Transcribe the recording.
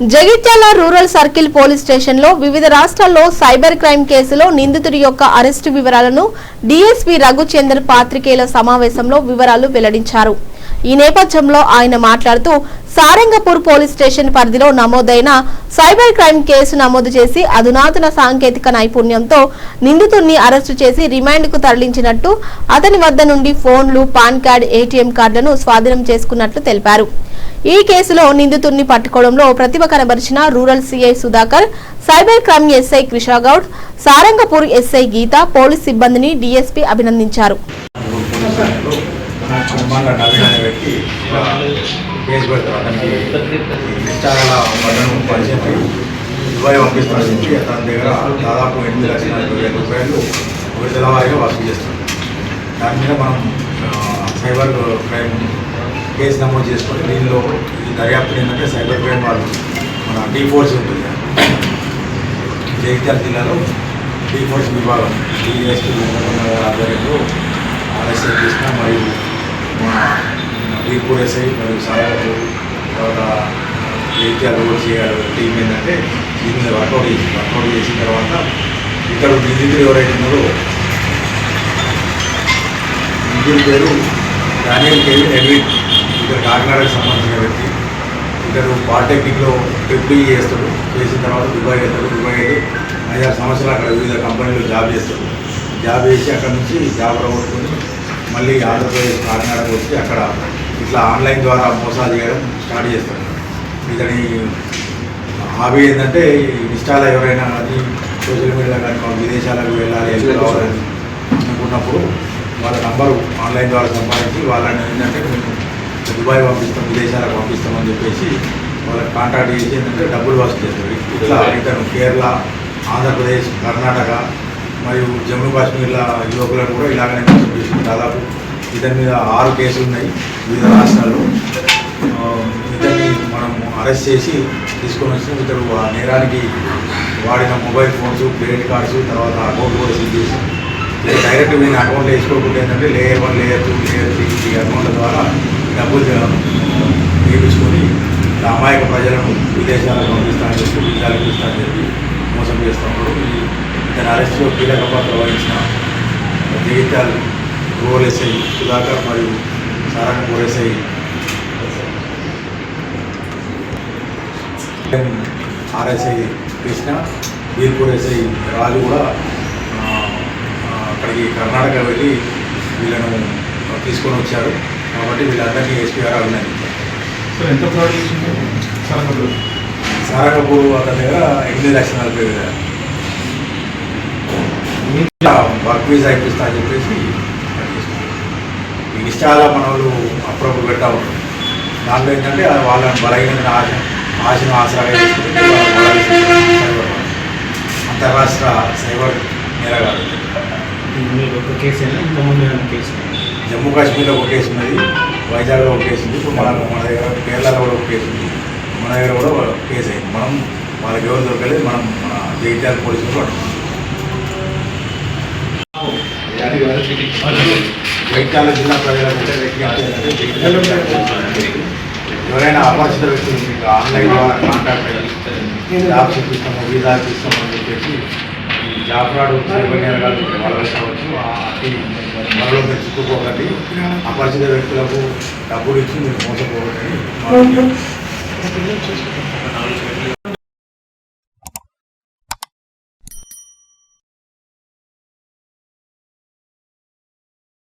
Jagtial rural circle police స్టేషన్లో వివిధ రాష్ట్రాల్లో సైబర్ క్రైమ్ కేసులో నిందితుడి యొక్క అరెస్టు వివరాలను డీఎస్పీ రఘుచందర్ పాత్రికేయుల సమావేశంలో వివరాలు వెల్లడించారు. ఈ నేపథ్యంలో ఆయన మాట్లాడుతూ సారంగపూర్ పోలీస్ స్టేషన్ పరిధిలో నమోదైన సైబర్ క్రైమ్ కేసు నమోదు చేసి అధునాతన సాంకేతిక నైపుణ్యంతో నిందితుడిని అరెస్టు చేసి రిమాండ్కు తరలించినట్టు అతని వద్ద నుండి ఫోన్లు పాన్ కార్డ్ ఏటీఎం కార్డులను స్వాధీనం చేసుకున్నట్లు తెలిపారు. ఈ కేసులో నిందితుడిని పట్టుకోవడంలో ప్రతిభ కనబరిచిన rural CI Sudhakar cyber crime SI Krishagoud Sarangapur SI Geetha police సిబ్బందిని డీఎస్పీ అభినందించారు. కుటుంబాల నవీన్ అనే దుబాయ్ పంపిస్తానని చెప్పి అతని దగ్గర దాదాపు ఎనిమిది లక్షల నలభై వేల రూపాయలు విడుదల వారిగా వసూలు చేస్తుంది దాని మీద మనం సైబర్ క్రైమ్ కేసు నమోదు చేసుకొని దీనిలో ఈ దర్యాప్తు ఏంటంటే సైబర్ క్రైమ్ వాళ్ళు మన డీ ఫోర్స్ ఉంటుంది జగిత్యాల జిల్లాలో డీ ఫోర్స్ విభాగం డిఎస్పీ ఆధ్వర్యంలో ఆర్ఎస్ఐ కృష్ణ మరియు మా బీర్పూర్ ఎస్ఐ మరియు సాగర్ తర్వాత జగిత్యాల రోడ్ చేయాలి టీం ఏంటంటే దీని మీద వర్కౌట్ చేసి వర్కౌట్ చేసిన తర్వాత ఇక్కడ నిందితులు ఎవరైతే ఉన్నారో నిందితుల పేరు డానియల్ కెవిన్ ఎడ్విన్ ఇక్కడ కాకినాడకు సంబంధించిన వ్యక్తి ఇతడు పాలిటెక్నిక్లో ట్రిపుల్ చేస్తాడు. చేసిన తర్వాత దుబాయ్ వెళ్తాడు. దుబాయ్ వెళ్ళి ఐదారు సంవత్సరాలు అక్కడ వివిధ కంపెనీలో జాబ్ చేస్తాడు. జాబ్ చేసి అక్కడ నుంచి జాబ్ రాబట్టుకుని మళ్ళీ ఆంధ్రప్రదేశ్ కాకినాడకు వచ్చి అక్కడ ఇట్లా ఆన్లైన్ ద్వారా మోసాలు చేయడం స్టార్ట్ చేస్తాడు. ఇతని హాబీ ఏంటంటే ఇన్స్టాలో ఎవరైనా కానీ సోషల్ మీడియాలో కానీ విదేశాలకు వెళ్ళాలి అనుకున్నప్పుడు వాళ్ళ నంబరు ఆన్లైన్ ద్వారా సంపాదించి వాళ్ళని ఏంటంటే మేము దుబాయ్ పంపిస్తాం విదేశాలకు పంపిస్తామని చెప్పేసి వాళ్ళకి కాంటాక్ట్ చేసి ఏంటంటే డబ్బులు వసూలు చేస్తారు. ఇట్లా ఇతను కేరళ ఆంధ్రప్రదేశ్ కర్ణాటక మరియు జమ్మూ కాశ్మీర్ల యువకులను కూడా ఇలాగనే చేసి దాదాపు ఇతని మీద ఆరు కేసులు ఉన్నాయి వివిధ రాష్ట్రాల్లో. ఇతన్ని మనం అరెస్ట్ చేసి తీసుకొని వచ్చిన ఇతడు ఆ నేరానికి వాడిన మొబైల్ ఫోన్స్ క్రెడిట్ కార్డ్స్ తర్వాత అకౌంట్ కూడా సీజ్ చేసి డైరెక్ట్ నేను అకౌంట్లో వేసుకోకుండా ఏంటంటే layer one layer two layer three ఈ అకౌంట్ల ద్వారా డబ్బులు వేయించుకొని అమాయక ప్రజలను విదేశాలకు పంపిస్తానని చెప్పి విజయాలు ఇస్తానని చెప్పి మోసం చేస్తున్నప్పుడు ఈ ఇతని అరెస్ట్లో కీలక పాత్ర వహించిన జగిత్యాల రూరల్ ఎస్ఐ సుధాకర్ మరియు Sarangapur SI RSI Krishna Beerpur SI Raju కూడా అక్కడికి కర్ణాటక వెళ్ళి వీళ్ళను తీసుకొని వచ్చారు. కాబట్టి వీళ్ళందరినీ ఎస్పీ గారు అభినందించారు. సార్ ఎంత ఫ్రాడ్ చేసింది సార్ సారంగపూర్ అతని దగ్గర ఎనిమిది లక్షల నలభై వేల. వర్క్ వీసా ఇప్పిస్తా అని చెప్పేసి. ఈ ఇన్స్టాలో మన వాళ్ళు అప్పుడప్పుడు పెడతా ఉంటారు దాంట్లో ఏంటంటే వాళ్ళని బలహీన ఆశ ఆశను ఆసరాగా వాళ్ళ బలాన్ని సైబర్ ఒక కేసు ఇంతకుముందు కేసు జమ్మూ కాశ్మీర్లో ఒక కేసు ఉన్నది వైజాగ్లో ఒక కేసు ఉంది ఇప్పుడు మన మన దగ్గర కేరళలో కూడా ఒక కేసు ఉంది మన దగ్గర కూడా కేసు అయింది. మనం వాళ్ళకి ఎవరు దొరకలేదు మనం మన జగిత్యాల పోలీసులు పట్టుకున్నాం జగిత్యాల జిల్లా ప్రజలకు ఎవరైనా అపరిచిత వ్యక్తులు మీకు ఆన్లైన్ ద్వారా కాంటాక్ట్ అయ్యి జాబ్ చూపిస్తాము వీసా ఇస్తాము అని చెప్పేసి ఈ జాబ్ రాడు సైబర్ నేరగాలు వాళ్ళ కావచ్చు మనలో మీరు చిక్కుకోకండి అపరిచిత వ్యక్తులకు డబ్బులు ఇచ్చి మీరు మోసపోకండి